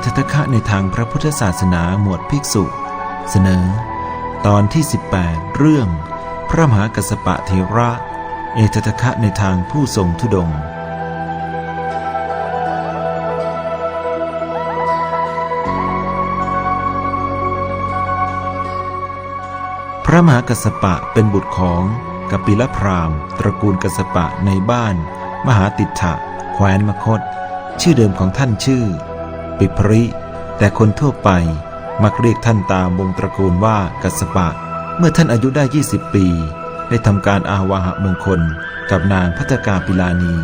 เอธทคะในทางพระพุทธศาสนาหมวดภิกษุ เสนอ ตอนที่ 18 เรื่อง พระมหากัสสปะเทระ เอธทคะในทางผู้ทรงทุดงพระมหากัสสปะเป็นบุตรของกปิลพรามตระกูลกัสสปะในบ้าน มหาติถะแคว้นมคต ชื่อเดิมของท่านชื่อ ปิพริ แต่คนทั่วไปมักเรียกท่านตามวงตระกูลว่ากัสปะ เมื่อท่านอายุได้ 20 ปี ได้ทำการอาวาหะมงคลกับนางพัฒกาปิลานี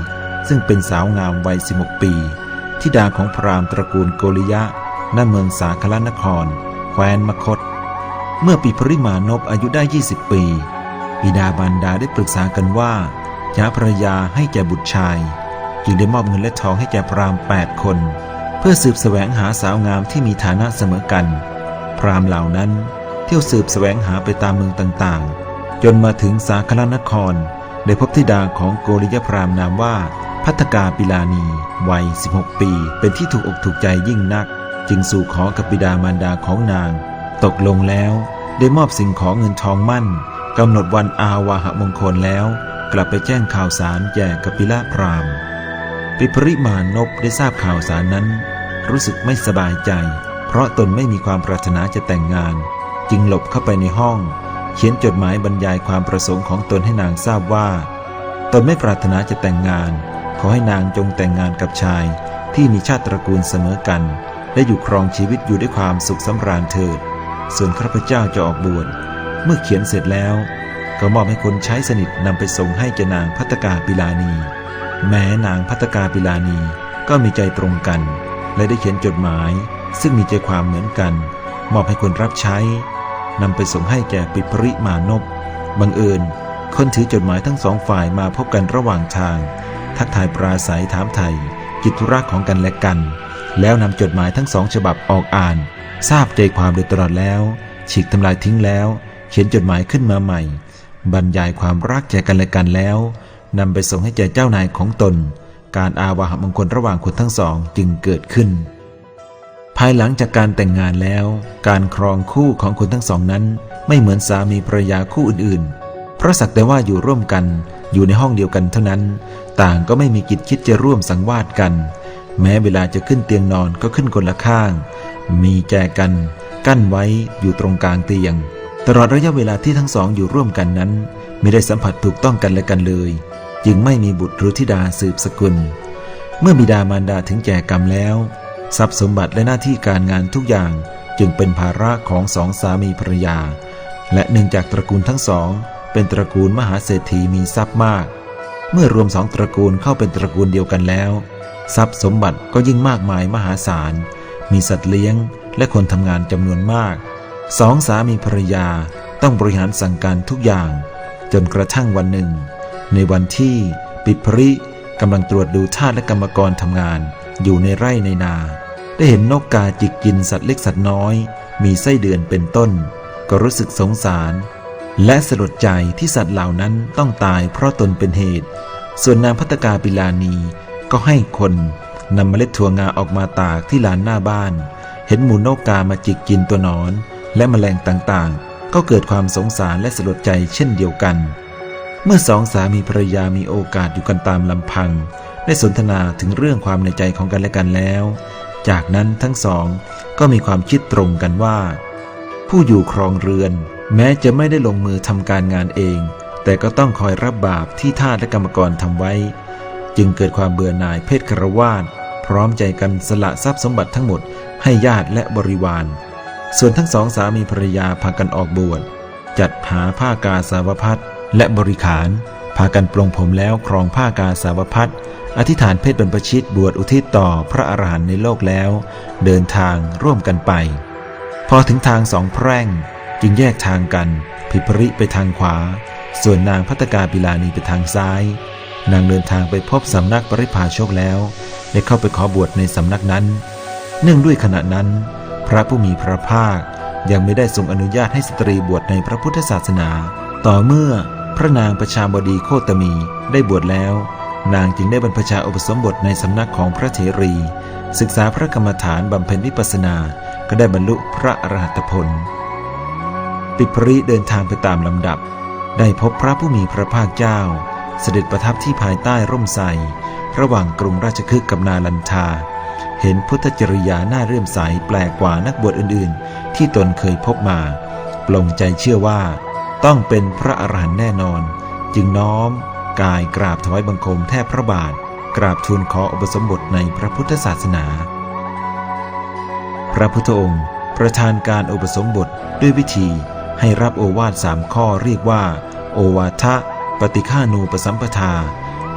ซึ่งเป็นสาวงามวัย 16 ปีทิดาของพราหมณ์ตระกูลโกริยะณเมืองสาคลนคร แคว้นมคต เมื่อปีพริมานพอายุได้ 20 ปีบิดาบารดาได้ปรึกษากันว่าจะหาภรรยาให้แก่บุตรชาย จึงได้มอบเงินและทองให้แก่พราหมณ์8คน พื่อสืบแสวงหาสาวงามที่มีฐานะเสมอกัน พราหมณ์เหล่านั้นเที่ยวสืบแสวงหาไปตามเมืองต่างๆ จนมาถึงสาคลนคร ได้พบธิดาของโกริยพราหมณ์นามว่า พัฒกาปิลานี วัย 16 ปี เป็นที่ถูกอกถูกใจยิ่งนัก จึงสู่ขอกับบิดามารดาของนาง ตกลงแล้ว ได้มอบสิ่งของเงินทองมั่นกำหนดวันอาวาหมงคลแล้ว กลับไปแจ้งข่าวสารแก่กปิละพราหมณ์ปิปริมานพได้ทราบข่าวสารนั้น รู้สึกไม่สบายใจ เพราะตนไม่มีความปรารถนาจะแต่งงาน จึงหลบเข้าไปในห้อง เขียนจดหมายบรรยายความประสงค์ของตนให้นางทราบว่า ตนไม่ปรารถนาจะแต่งงาน ขอให้นางจงแต่งงานกับชาย ที่มีชาติตระกูลเสมอกัน และอยู่ครองชีวิตอยู่ด้วยความสุขสำราญเถิด ส่วนข้าพเจ้าจะออกบวชเมื่อเขียนเสร็จแล้ว ก็มอบให้คนใช้สนิทนำไปส่งให้แกนางพัตกาปิลานี แม้นางพัตกาปิลานีก็มีใจตรงกัน และได้เขียนจดหมาย ซึ่งมีใจความเหมือนกัน มอบให้คนรับใช้นำไปส่งให้แก่ปิปริมานพบังเอิญ คนถือจดหมายทั้งสองฝ่ายมาพบกันระหว่างทาง ทักทายปราศัยถามไทยกิจธุระของกันและกัน แล้วนำจดหมายทั้งสองฉบับออกอ่าน ทราบใจความโดยตลอดแล้ว ฉีกทำลายทิ้งแล้ว เขียนจดหมายขึ้นมาใหม่ บรรยายความรักแก่กันและกันแล้วนำไปส่งให้แก่เจ้านายของตน การอาวาหมงคลระหว่างคนทั้งสองจึงเกิดขึ้น ภายหลังจากการแต่งงานแล้ว การครองคู่ของคนทั้งสองนั้น ไม่เหมือนสามีภรรยาคู่อื่นๆ เพราะสักแต่ว่าอยู่ร่วมกันอยู่ในห้องเดียวกันเท่านั้น ต่างก็ไม่มีกิจคิดจะร่วมสังวาสกัน แม้เวลาจะขึ้นเตียงนอนก็ขึ้นคนละข้าง มีแจกัน กั้นไว้อยู่ตรงกลางเตียง ตลอดระยะเวลาที่ทั้งสองอยู่ร่วมกันนั้น ไม่ได้สัมผัสถูกต้องกันและกันเลย จึงไม่มีบุตรหรือธิดาสืบสกุล เมื่อบิดามารดาถึงแก่กรรมแล้ว ทรัพย์สมบัติและหน้าที่การงานทุกอย่างจึงเป็นภาระของสองสามีภรรยา และเนื่องจากตระกูลทั้งสอง เป็นตระกูลมหาเศรษฐีมีทรัพย์มาก เมื่อรวมสองตระกูลเข้าเป็นตระกูลเดียวกันแล้ว ทรัพย์สมบัติก็ยิ่งมากมายมหาศาล มีสัตว์เลี้ยง และคนทำงานจำนวนมาก สองสามีภรรยาต้องบริหารสั่งการทุกอย่าง จนกระทั่งวันหนึ่ง ในวันที่ปิพริกำลังตรวจดูทาสและกรรมกรทำงาน อยู่ในไร่ในนา ได้เห็นนกกาจิกกินสัตว์เล็กสัตว์น้อย มีไส้เดือนเป็นต้น ก็รู้สึกสงสาร และสลดใจที่สัตว์เหล่านั้นต้องตายเพราะตนเป็นเหตุ ส่วนนางพัตกาปิลานีก็ให้คนนำเมล็ดถั่วงาออกมาตากที่ลานหน้าบ้าน เห็นหมูนกกามาจิกกินตัวนอน และแมลงต่างๆ ก็เกิดความสงสารและสลดใจเช่นเดียวกัน เมื่อสองสามีภรรยามีโอกาสอยู่กันตามลำพัง ได้สนทนาถึงเรื่องความในใจของกันและกันแล้ว จากนั้นทั้งสองก็มีความคิดตรงกันว่า ผู้อยู่ครองเรือน แม้จะไม่ได้ลงมือทำการงานเอง แต่ก็ต้องคอยรับบาปที่ทาสและกรรมกรทำไว้ จึงเกิดความเบื่อหน่ายเพศครวาสพร้อมใจกันสละทรัพย์สมบัติทั้งหมดให้ญาติและบริวาร ส่วนทั้งสองสามีภรรยาพากันออกบวชจัดหาผ้ากาสาวพัด และบริขาร พากันปลงผมแล้วครองผ้ากาสาวพัดอธิษฐานเพศบรรพชิตบวชอุทิศต่อพระอรหันต์ในโลกแล้ว เดินทางร่วมกันไป พอถึงทางสองแพร่ง จึงแยกทางกันพิปริไปทางขวา ส่วนนางพัตกาปิลานีไปทางซ้าย นางเดินทางไปพบสำนักปริพาชกแล้ว ได้เข้าไปขอบวชในสำนักนั้น เนื่องด้วยขณะนั้น พระผู้มีพระภาคยังไม่ได้ทรงอนุญาตให้สตรีบวชในพระพุทธศาสนา ต่อเมื่อ พระนางประชาบดีโคตมีได้บวชแล้ว นางจึงได้บรรพชาอุปสมบทในสำนักของพระเถรี ศึกษาพระกรรมฐานบำเพ็ญวิปัสสนา ก็ได้บรรลุพระอรหัตผล ปิปริเดินทางไปตามลำดับ ได้พบพระผู้มีพระภาคเจ้า เสด็จประทับที่ภายใต้ร่มไทรระหว่างกรุงราชคฤห์กับนาลันทา เห็นพุทธจริยาหน้าเรื่อมใสแปลกกว่านักบวชอื่นๆ ที่ตนเคยพบมา ปลงใจเชื่อว่า ต้องเป็นพระอรหันต์แน่นอน จึงน้อมกายกราบถวายบังคมแทบพระบาท กราบทูลขออุปสมบทในพระพุทธศาสนา พระพุทธองค์ ประทานการอุปสมบทด้วยวิธีให้รับโอวาทสามข้อเรียกว่า โอวาทะ ปฏิฆานูปสัมปทา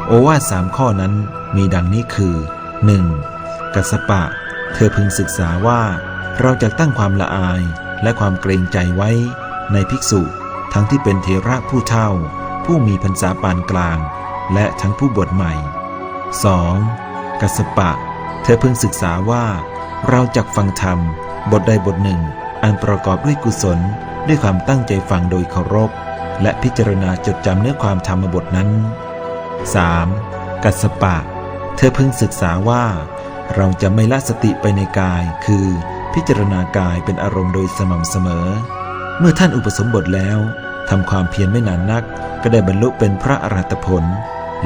โอวาทสามข้อนั้นมีดังนี้คือ 1. กัสปะ เธอพึงศึกษาว่า เราจะตั้งความละอายและความเกรงใจไว้ในภิกษุ ทั้งที่เป็นเทระผู้เท่า ผู้มีพรรษาปานกลาง และทั้งผู้บวชใหม่ 2. กัสปะ เธอเพึงศึกษาว่า เราจักฟังธรรม บทใดบทหนึ่ง อันประกอบด้วยกุศล ด้วยความตั้งใจฟังโดยเคารพ และพิจารณาจดจำเนื้อความธรรมบทนั้น 3. กัสปะ เธอเพึงศึกษาว่า เราจะไม่ละสติไปในกาย คือ พิจารณากายเป็นอารมณ์โดยสม่ำเสมอ เมื่อท่านอุปสมบทแล้วทำความเพียรไม่นานนัก ก็ได้บรรลุเป็นพระอรหัตผล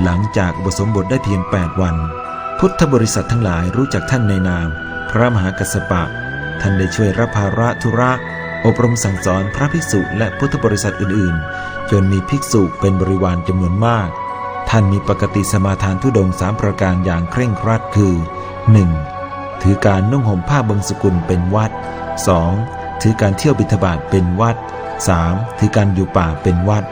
หลังจากอุปสมบทได้เพียง 8 วัน พุทธบริษัททั้งหลายรู้จักท่านในนาม พระมหากัสสปะ ท่านได้ช่วยรับภาระธุระ อบรมสั่งสอนพระภิกษุและพุทธบริษัทอื่นๆ จนมีภิกษุเป็นบริวารจำนวนมาก ท่านมีปกติสมาทานทุดงสามประการอย่างเคร่งครัดคือ 1. ถือการนุ่งห่มผ้าบางสกุลเป็นวัด 2. ถือการเที่ยวบิณฑบาตเป็นวัด 3. ถือการอยู่ป่าเป็นวัด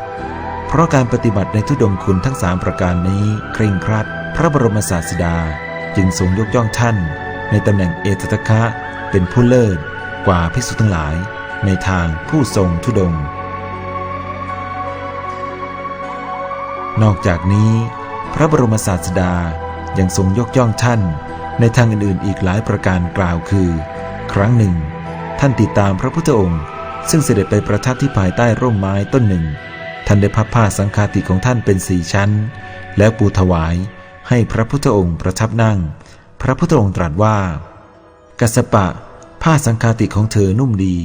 เพราะการปฏิบัติในทุดงคุณทั้งสามประการนี้เคร่งครัด พระบรมศาสดาจึงทรงยกย่องท่าน ในตำแหน่งเอตตะคะเป็นผู้เลิศกว่าภิกษุทั้งหลาย ในทางผู้ทรงทุดง นอกจากนี้ พระบรมศาสดายังทรงยกย่องท่าน ในทางอื่นๆอีกหลายประการกล่าวคือ ครั้งหนึ่ง ท่านติดตามพระพุทธองค์ ซึ่งเสด็จไปประทับที่ภายใต้ร่มไม้ต้นหนึ่ง ท่านได้พับผ้าสังฆาติของท่านเป็นสี่ชั้น แล้วปูถวายให้พระพุทธองค์ประทับนั่ง พระพุทธองค์ตรัสว่า กัสปะ ผ้าสังฆาติของเธอนุ่มดี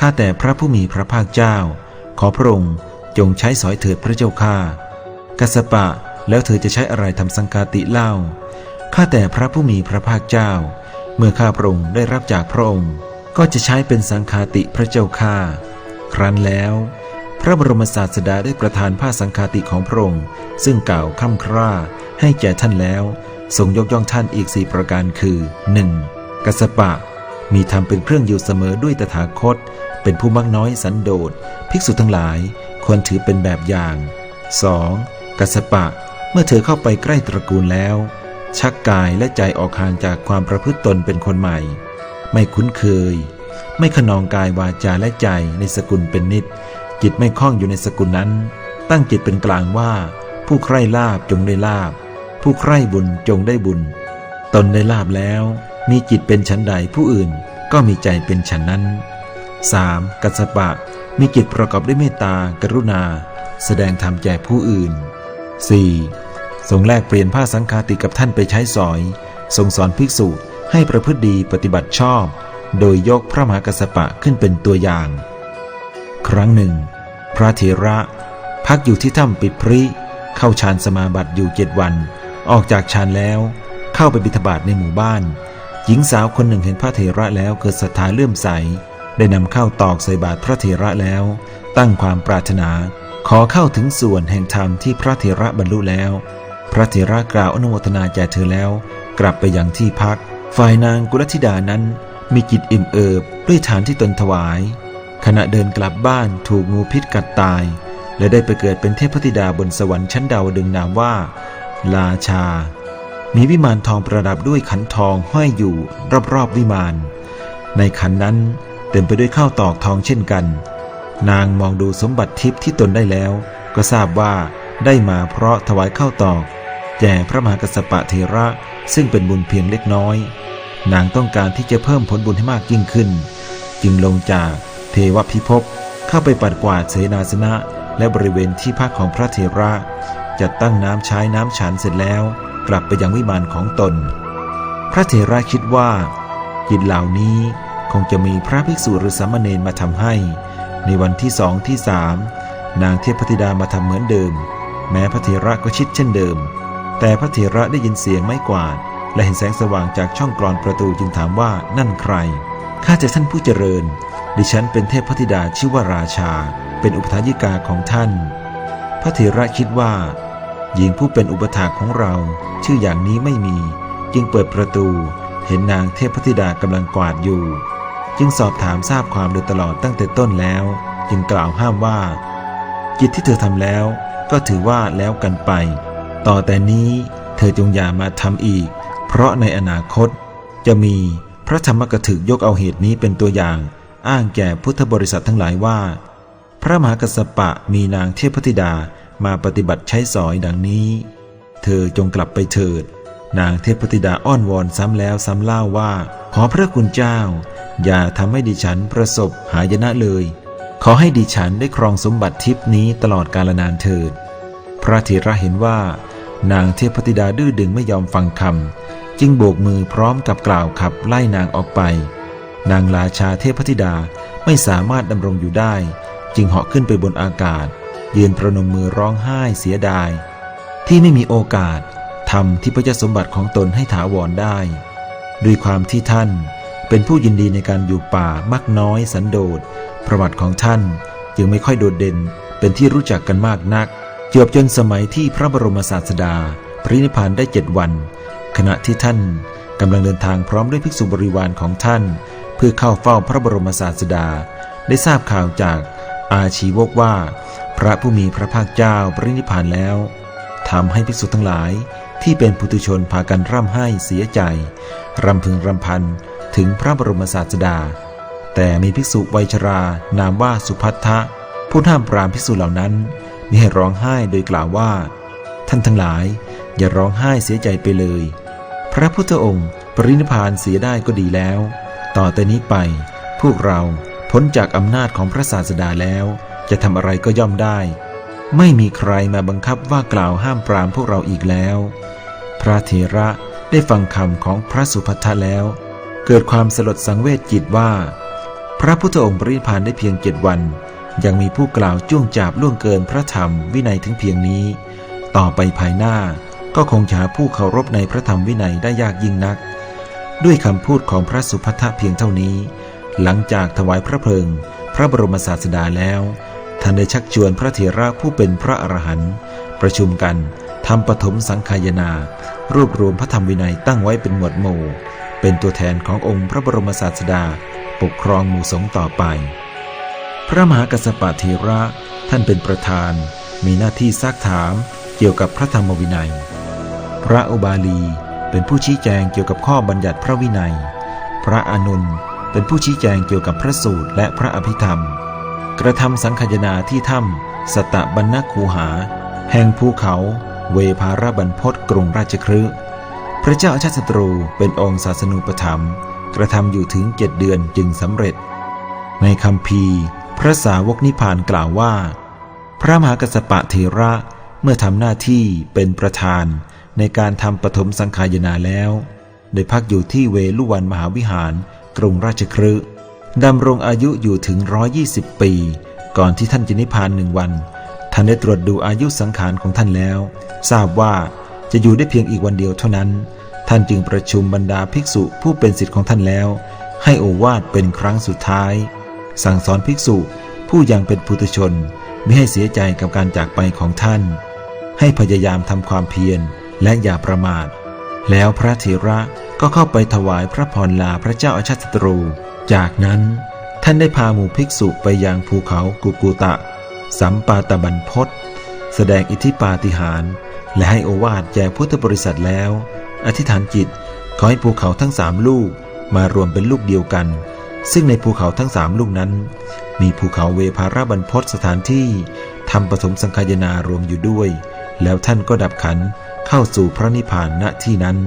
ข้าแต่พระผู้มีพระภาคเจ้า ขอพระองค์จงใช้สอยเถิดพระเจ้าข้ากัสสปะแล้วเธอจะใช้อะไรทำสังฆาติเล่า ข้าแต่พระผู้มีพระภาคเจ้า เมื่อข้าพระองค์ได้รับจากพระองค์ ก็จะใช้เป็นสังฆาติพระเจ้าข้าครั้นแล้ว พระบรมศาสดาได้ประทานผ้าสังฆาติของพระองค์ ซึ่งกล่าวค่ำคร่าให้แก่ท่านแล้ว ทรงยกย่องท่านอีกสี่ประการคือ 1. กัสปะ มีธรรมเป็นเครื่องอยู่เสมอด้วยตถาคต เป็นผู้มักน้อยสันโดษ ภิกษุทั้งหลายควรถือเป็นแบบอย่าง 2. กัสปะ เมื่อเธอเข้าไปใกล้ตระกูลแล้ว ชักกายและใจออกห่างจากความประพฤติตนเป็นคนใหม่ ไม่คุ้นเคย ไม่ขนองกายวาจาและใจในสกุลเป็นนิด จิตไม่คล้องอยู่ในสกุลนั้น ตั้งจิตเป็นกลางว่า ผู้ใคร่ลาบจงได้ลาบ ผู้ใคร่บุญจงได้บุญ ตนได้ลาบแล้ว มีจิตเป็นฉันใดผู้อื่นก็มีใจเป็นฉันนั้น 3. กัสสปะ มีจิตประกอบด้วยเมตตากรุณา แสดงธรรมแก่ผู้อื่น 4. ทรงแลกเปลี่ยนผ้าสังฆาติกับท่านไปใช้สอย ทรงสอนภิกษุ ให้ประพฤติดีปฏิบัติชอบ โดยยกพระมหากัสสปะขึ้นเป็นตัวอย่าง ครั้งหนึ่ง พระเถระ พักอยู่ที่ถ้ำปิดพริ เข้าฌานสมาบัติอยู่เจ็ดวัน ออกจากฌานแล้ว เข้าไปบิณฑบาตในหมู่บ้าน หญิงสาวคนหนึ่งเห็นพระเถระแล้วเกิดศรัทธาเลื่อมใส ได้นำข้าวตอกใส่บาตรพระเถระแล้ว ตั้งความปรารถนาขอเข้าถึงส่วนแห่งธรรมที่พระเถระบรรลุแล้ว พระเถระกล่าวอนุโมทนาแก่เธอแล้ว กลับไปยังที่พัก ฝ่ายนางกุลธิดานั้นมีจิตอิ่มเอิบด้วยฐานที่ตนถวาย ขณะเดินกลับบ้านถูกงูพิษกัดตาย และได้ไปเกิดเป็นเทพธิดาบนสวรรค์ชั้นดาวดึงนามว่า ลาชา มีวิมานทองประดับด้วยขันทองห้อยอยู่รอบๆวิมาน ในขันนั้นเต็มไปด้วยข้าวตอกทองเช่นกัน นางมองดูสมบัติทิพย์ที่ตนได้แล้ว ก็ทราบว่าได้มาเพราะถวายข้าวตอก แก่พระมหากัสสปะเทระซึ่งเป็นบุญเพียงเล็กน้อย นางต้องการที่จะเพิ่มผลบุญให้มากยิ่งขึ้น จึงลงจากเทวพิภพเข้าไปปัดกวาดเสนาสนะ และบริเวณที่พักของพระเทระจัดตั้งน้ำใช้น้ำฉันเสร็จแล้ว กลับไปยังวิมานของตน พระเถระคิดว่ากิจเหล่านี้คงจะมีพระภิกษุหรือสามเณรมาทำให้ ในวันที่สองที่สามนางเทพธิดามาทำเหมือนเดิม แม้พระเถระก็ชิดเช่นเดิม แต่พระเถระได้ยินเสียงไม้กวาด และเห็นแสงสว่างจากช่องกรอนประตูจึงถามว่านั่นใคร ข้าแต่ท่านผู้เจริญ ดิฉันเป็นเทพพธิดาชื่อว่าราชา เป็นอุปถายิกาของท่าน พระเถระคิดว่า หญิงผู้เป็นอุปถากของเรา ชื่ออย่างนี้ไม่มี จึงเปิดประตู เห็นนางเทพธิดากำลังกวาดอยู่ จึงสอบถามทราบความโดยตลอดตั้งแต่ต้นแล้ว จึงกล่าวห้ามว่ากิจที่เธอทำแล้ว ก็ถือว่าแล้วกันไป ต่อแต่นี้เธอจงอย่ามาทำอีก เพราะในอนาคต จะมีพระธรรมกถึกยกเอาเหตุนี้เป็นตัวอย่าง อ้างแก่พุทธบริษัททั้งหลายว่า พระมหากัสสปะมีนางเทพธิดามาปฏิบัติใช้สอยดังนี้ เธอจงกลับไปเถิด นางเทพธิดาอ้อนวอนซ้ำแล้วซ้ำเล่าว่า ขอพระคุณเจ้า อย่าทำให้ดิฉันประสบหายนะเลย ขอให้ดิฉันได้ครองสมบัติทิพนี้ตลอดกาลนานเถิด พระเถระเห็นว่า นางเทพธิดาดื้อดึงไม่ยอมฟังคำจึงโบกมือพร้อมกับกล่าวขับไล่นางออกไป นางราชาเทพธิดาไม่สามารถดำรงอยู่ได้ จึงเหาะขึ้นไปบนอากาศ ยืนประนมมือร้องไห้เสียดาย ที่ไม่มีโอกาสทำที่พระเจ้าสมบัติของตนให้ถาวรได้ ด้วยความที่ท่านเป็นผู้ยินดีในการอยู่ป่ามักน้อยสันโดษประวัติของท่านจึงไม่ค่อยโดดเด่นเป็นที่รู้จักกันมากนัก จวบจนสมัยที่พระบรมศาสดา ปรินิพพานได้เจ็ดวัน ขณะที่ท่านกำลังเดินทางพร้อมด้วยภิกษุบริวารของท่าน เพื่อเข้าเฝ้าพระบรมศาสดา ได้ทราบข่าวจากอาชีวกว่า พระผู้มีพระภาคเจ้าปรินิพานแล้วทำให้ภิกษุทั้งหลายที่เป็นปุถุชนพากันร่ำไห้เสียใจรำพึงรำพันถึงพระบรมศาสดา แต่มีภิกษุวัยชรานามว่าสุพัทธะผู้ห้ามปรามภิกษุเหล่านั้น มิให้ร้องไห้โดยกล่าวว่า ท่านทั้งหลายอย่าร้องไห้เสียใจไปเลย พระพุทธองค์ ปรินิพพานเสียได้ก็ดีแล้ว ต่อแต่นี้ไป พวกเราพ้นจากอำนาจของพระศาสดาแล้ว จะทำอะไรก็ย่อมได้ ไม่มีใครมาบังคับว่ากล่าวห้ามปรามพวกเราอีกแล้ว พระเถระได้ฟังคำของพระสุภัททะแล้ว เกิดความสลดสังเวชจิตว่า พระพุทธองค์ปรินิพพานได้เพียงเจ็ดวัน ยังมีผู้กล่าวจ้วงจาบล่วงเกินพระธรรมวินัยถึงเพียงนี้ ต่อไปภายหน้าก็คงหาผู้เคารพในพระธรรมวินัยได้ยากยิ่งนัก ด้วยคำพูดของพระสุภัทเพียงเท่านี้ หลังจากถวายพระเพลิง พระบรมศาสดาแล้วท่านได้ชักชวนพระเถระผู้เป็นพระอรหันต์ประชุมกันทำปฐมสังขายนา รวบรวมพระธรรมวินัยตั้งไว้เป็นหมวดหมู่ เป็นตัวแทนขององค์พระบรมศาสดา ปกครองหมู่สงฆ์ต่อไป พระมหากัสสปะเถระท่านเป็นประธาน มีหน้าที่ซักถามเกี่ยวกับพระธรรมวินัย พระอุบาลีเป็นผู้ชี้แจงเกี่ยวกับข้อบัญญัติพระวินัย พระอนุนเป็นผู้ชี้แจงเกี่ยวกับพระสูตรและพระอภิธรรม กระทำสังคยนาที่ถ้ำสตะบันนคูหา แห่งภูเขา เวภารบันพศกรุงราชครืพระเจ้าอาชาติศัตรูเป็นองค์ศาสนูปถัมภ์กระทำอยู่ถึงเจ็ดเดือนจึงสำเร็จ ในคำพี พระสาวกนิพานกล่าวว่า พระมหากัสปะเถระเมื่อทำหน้าที่เป็นประธานในการทำปฐมสังขายนาแล้ว ได้พักอยู่ที่เวลุวันมหาวิหารกรุงราชครืดำรงอายุอยู่ถึง 120 ปี ก่อนที่ท่านจะนิพพานหนึ่งวัน ท่านได้ตรวจดูอายุสังขารของท่านแล้ว ทราบว่าจะอยู่ได้เพียงอีกวันเดียวเท่านั้น ท่านจึงประชุมบรรดาภิกษุผู้เป็นศิษย์ของท่านแล้ว ให้โอวาทเป็นครั้งสุดท้าย สั่งสอนภิกษุผู้ยังเป็นปุถุชนไม่ให้เสียใจกับการจากไปของท่าน ให้พยายามทำความเพียรและอย่าประมาท แล้วพระเถระก็เข้าไปถวายพระพรลาพระเจ้าอาชาติศัตรู จากนั้นท่านได้พาหมู่ภิกษุไปยังภูเขากุกูตะ สัมปาตบันพศแสดงอิทธิปาฏิหาริย์และให้โอวาทแก่พุทธบริษัทแล้ว อธิษฐานจิตขอให้ภูเขาทั้งสามลูกมารวมเป็นลูกเดียวกัน ซึ่งในภูเขาทั้งสามลูกนั้น มีภูเขาเวภาราบันพศสถานที่ทำปฐมสังคายนารวมอยู่ด้วย แล้วท่านก็ดับขันเข้าสู่พระนิพพานณที่นั้น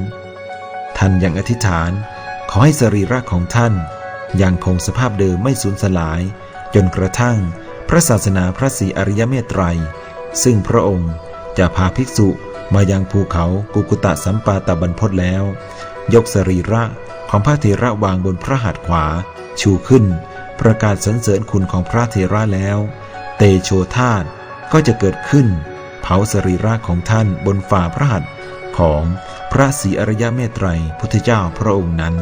ท่านยังอธิษฐาน ขอให้สรีระของท่านยังคงสภาพเดิมไม่สูญสลาย จนกระทั่งพระศาสนาพระศรีอริยเมตไตร ซึ่งพระองค์จะพาภิกษุมายังภูเขากุกุตะสัมปาตบันพศแล้ว ยกสรีระของพระเถระวางบนพระหัตถ์ขวา ชูขึ้น ประกาศสรรเสริญคุณของพระเทระแล้ว เตโชธาตก็จะเกิดขึ้น เผาสรีระของท่านบนฝ่าพระหัตถ์ของพระศรีอริยเมตไตรพุทธเจ้าพระองค์นั้น